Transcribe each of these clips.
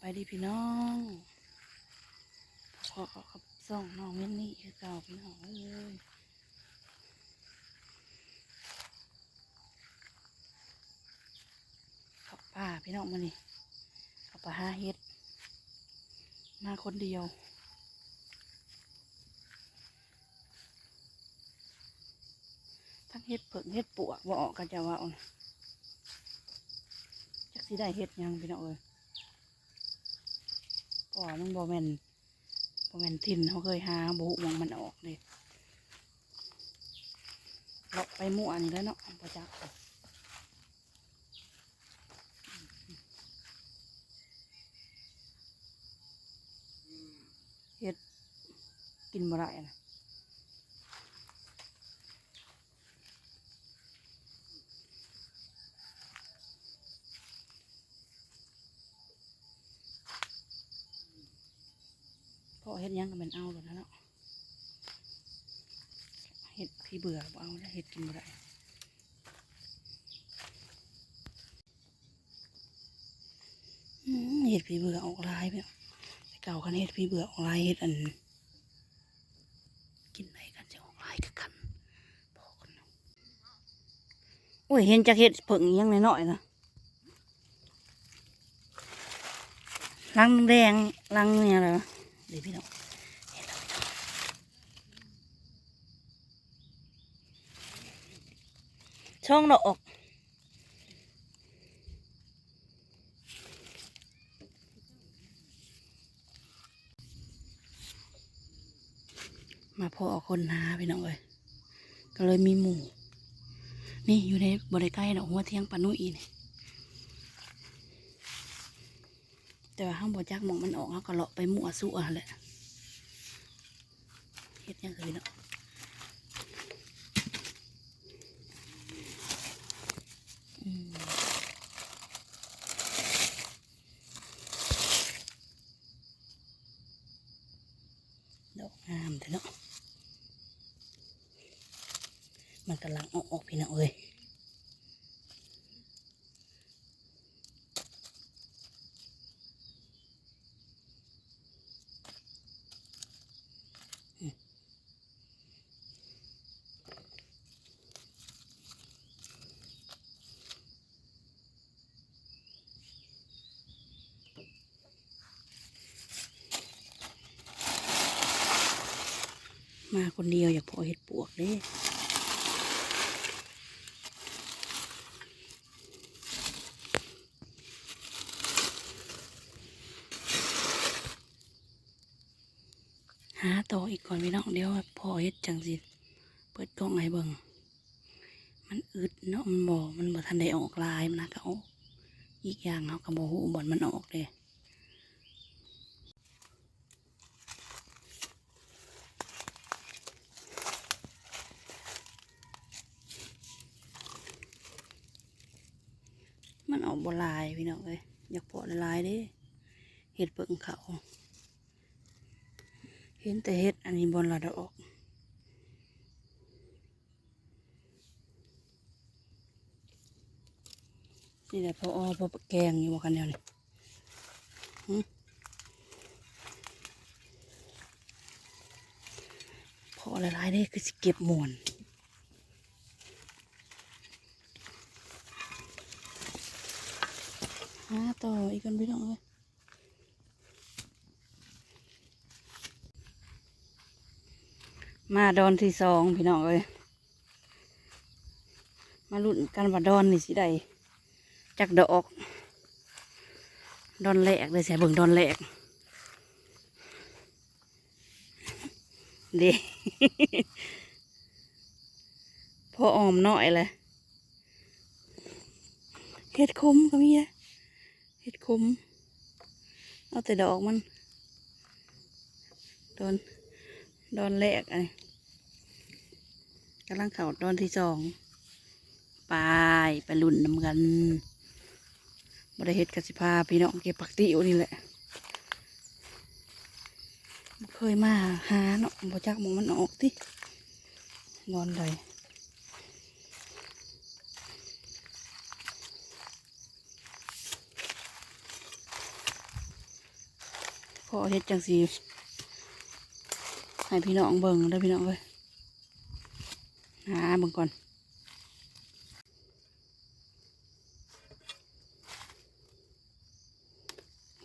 บายดีพี่น้องพอขากับซ่องน้องเว้นนี่คือเก่าพี่น้องเอ้ยเขาป่าพี่น้องมานี่เขาป่าห้าเฮ็ด มาคนเดียวทั้งเฮ็ดเผิงเฮ็ดปวกบ่ออกกันจะว่าเอาจักสิได้เฮ็ดยังพี่น้องเอ้ย ก่อมันบ่แม่นบ่แม่นทินเขาเคยหาบุมองมันออกเลยเลาะไปมั่วนี่แล้วเนาะประจักษ์เฮ็ดกินบ่ได้นะ เฮ็ดยังก็แม่นเอาแล้วนะเนาะเฮ็ดพี่เบื่อบ่เอาแล้วเฮ็ดกินบ่ได้เฮ็ดพี่เบื่อออกลายไปแต่เก่าคันเฮ็ดพี่เบื่อออกลายเฮ็ดอัน กินไหนกันจะออกลายกันพอกันโอ้ยเห็นจักเฮ็ดเพิ่งยังน้อยๆนะลังแดงลังเนี่ยอะไรวะ เดี๋ยวพี่น้องเห็นแล้วพี่น้องช่องดอกมาพอออกคนหาพี่น้องเลยก็เลยมีหมู่ นี่อยู่ในบริใกล้ดอกหัวเทียงปานุอีนี่ แต่ว่าห้างบอจักหมองมันออกเขาก็เลาะไปมั่วสู้อะแหละเฮ็ดยังเคยเนาะดอกงามแต่เนาะมันกำลังออกออกพี่น้องเอ้ย มาคนเดียวอยากพอเห็ดปวกเด้หาต่ออีกก่อนพี่น้องเดี๋ยวพอเห็ดจังสิเปิดกล้องให้เบิ่งมันอึดเนาะมันบ่มันบ่ทันได้ออกลายมันนะก็เอาอีกอย่างเขาก็บ่ฮู้บ่อนมันออกเด้ มันออกบลายพี่น้องเอ้ยอยากเพาะลายเด้เห็ดเปิงเขาเห็นแต่เห็ดอันนี้บนระดอกนี่แหละพออพอแกงอยู่กันเดียวนี่พอละลายได้คือสิเก็บหมวน หาต่ออีกกันพี่น้องเลยมาดอนที่สองพี่น้องเลยมาลุ้นกันว่าดอนนี่สิได้จักดอก ดอนแหลกเลยใส่เบิ่งดอนแหลกเด้พอออมหน่อยเลยเห็ดคมก็มีนะ เห็ดคมเอาแต่ดอกมันดอนดอนแรกไอ้กำลังเข่าดอนที่สองไปไปลุ่นนำกันบริเฮ็ดกสิพาพี่น้องเก็บผักติวนี่แหละเคยมาหาเนาะบ่จักมองมันออกตินอนเลย พอเฮ็ดจังสีให้พี่น้องเบิ่งได้อพี่น้องเอ้ยหาเบิ่งก่อน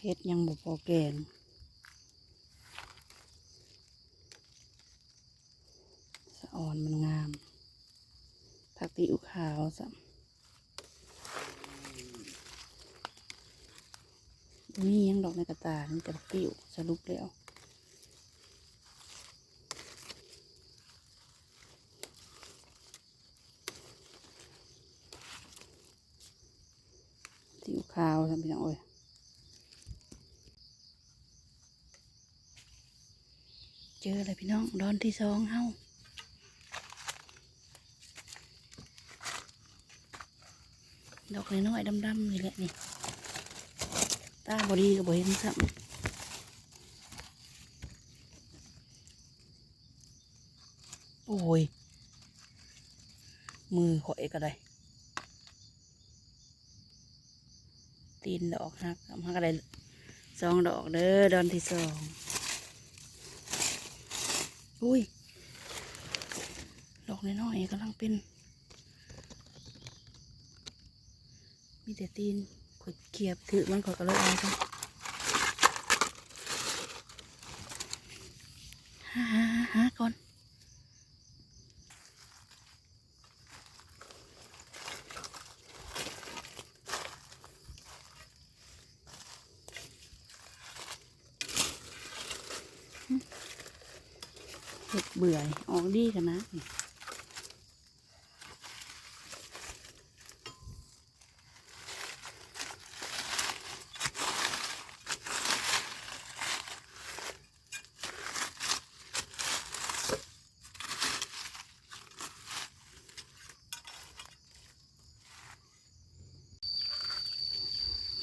เฮ็ดยังบ่พอแกงสะออนมันงามผักติอุขาวสัม นี่ยังดอกในกระตานี่แต่ปิวสรุปแล้วติวขาวสัมพี่น้องเอ้ยเจอเลยพี่น้องดอนที่สองเฮาดอกน้อยๆดำๆนี่แหละนี่ ตาบอดีก็บอเห็นซ้ำโอ้ย มือข่อยก็ได้ ตีนดอกฮักฮักก็ได้สองดอกเด้อ ดอนที่สองอุ้ย ดอกน้อยๆกำลังเป็น มีแต่ตีน ขดเกียบถือมันขอยก็เลยเอาจ้ะหาหาหาหาก่อนเห็ดเบื่อออกดีกันนะ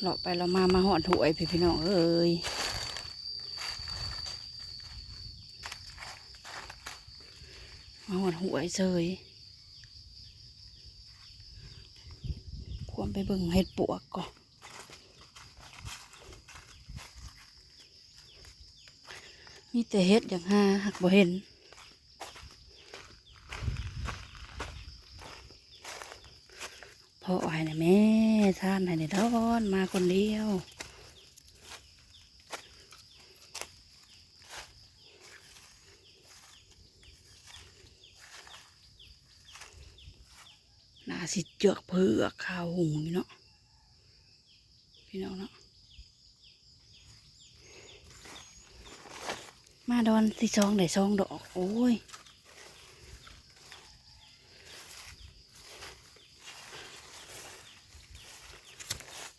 เราไปเรามามาหอดหวยพี่พี่น้องเอ้ยมาหอดหวยเซยควรไปเบิ่งเห็ดปวกก่อนมีแต่เห็ดอย่างห้าหักบ่เห็นพ่อให้นะแม่ ท่านให้ในทอนมาคนเดียวน่าสิเจือกเผือกข้าวหุงพี่เนาะพี่น้องเนาะมาดอนที่ซองได้ซองดอก โอ้ย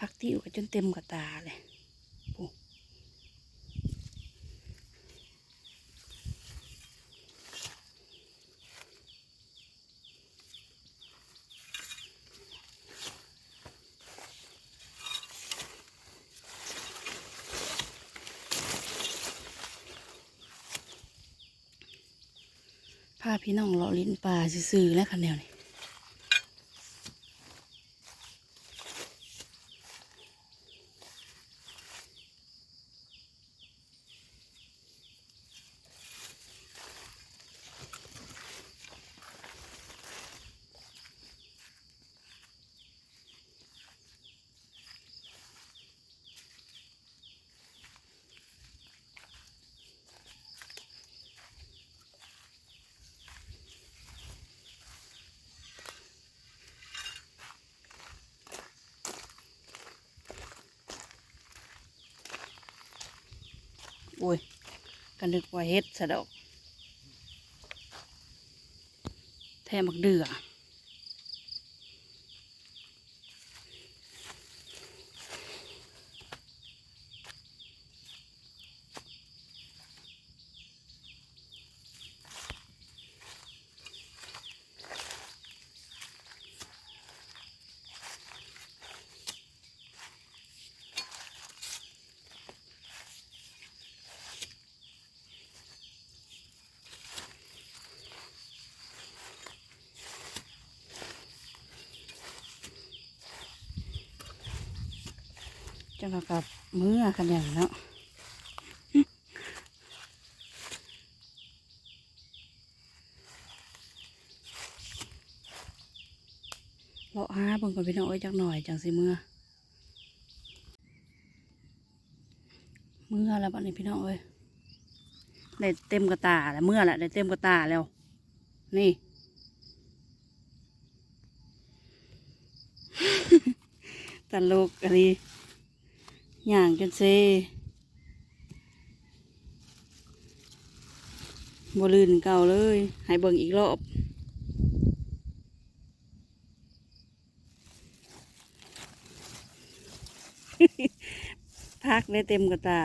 พักติ้วก็จนเต็มกระตาเลยโอ้พาพี่น้องเลาะลิ้นปลาซื่อๆแล้วคันแนวนี่ โอ้ยกันนึกว่าเฮ็ดสะดอก แทมักเดือ จังกับเมื่อขนาดแล้วเลาะหาเบิ่งกับพี่น้องเอ้ยจักหน่อยจังสิเมื่อ เมื่อแล้วบ้านี้พี่น้องเอ้ยได้เต็มกระตาแล้วเมื่อแล้วได้เต็มกระตาแล้ว นี่ ตลกอะไร ย่างจนเซบลื่นเก่าเลย ให้เบิ่งอีกรอบ พักได้เต็มกระตา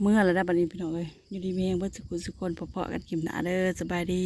เมื่อแล้วได้บัดนี้พี่น้องเอ้ยอยู่ดีเมียงเพื่อสุขุสุคนพอๆกันกิมหนาเด้อสบายดี